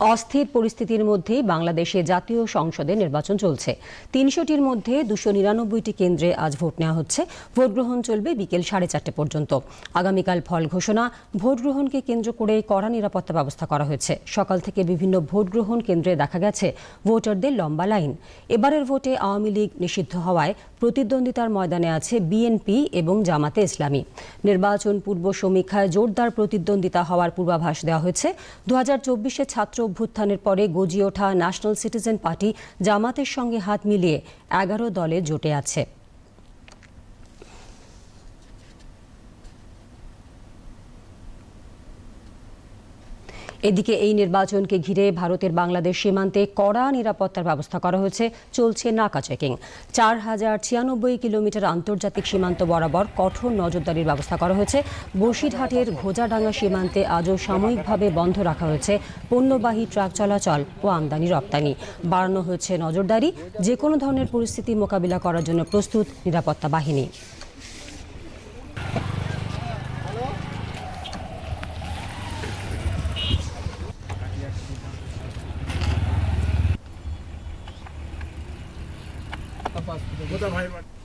অস্থির পরিস্থিতির মধ্যেই বাংলাদেশে জাতীয় সংসদে নির্বাচন চলছে। তিনশোটির মধ্যে দুশো নিরানব্বইটি কেন্দ্রে আজ ভোট নেওয়া হচ্ছে। ভোট গ্রহণ চলবে বিকেল সাড়ে চারটে পর্যন্ত। আগামীকাল ফল ঘোষণা ভোট গ্রহণকে কেন্দ্র করে কড়া নিরাপত্তা ব্যবস্থা করা হয়েছে। সকাল থেকে বিভিন্ন ভোট গ্রহণ কেন্দ্রে দেখা গেছে ভোটারদের লম্বা লাইন। এবারের ভোটে আওয়ামী লীগ নিষিদ্ধ হওয়ায় প্রতিদ্বন্দ্বিতার ময়দানে আছে বিএনপি এবং জামাতে ইসলামী। নির্বাচন পূর্ব সমীক্ষায় জোরদার প্রতিদ্বন্দ্বিতা হওয়ার পূর্বাভাস দেওয়া হয়েছে। দু হাজার ছাত্র অভ্যুত্থানের পরে গজিয়ে ওঠা ন্যাশনাল সিটিজেন পার্টি জামাতের সঙ্গে হাত মিলিয়ে এগারো দলে জোটে আছে। এদিকে এই নির্বাচনকে ঘিরে ভারতের বাংলাদেশ সীমান্তে কড়া নিরাপত্তার ব্যবস্থা করা হয়েছে, চলছে নাকা চেকিং। চার হাজার ছিয়ানব্বই কিলোমিটার আন্তর্জাতিক সীমান্ত বরাবর কঠোর নজরদারির ব্যবস্থা করা হয়েছে। বসিরহাটের ঘোজাডাঙ্গা সীমান্তে আজও সাময়িকভাবে বন্ধ রাখা হয়েছে। পণ্যবাহী ট্রাক চলাচল ও আমদানি রপ্তানি। বাড়ানো হয়েছে নজরদারি। যে কোনো ধরনের পরিস্থিতি মোকাবিলা করার জন্য প্রস্তুত নিরাপত্তা বাহিনী। तपास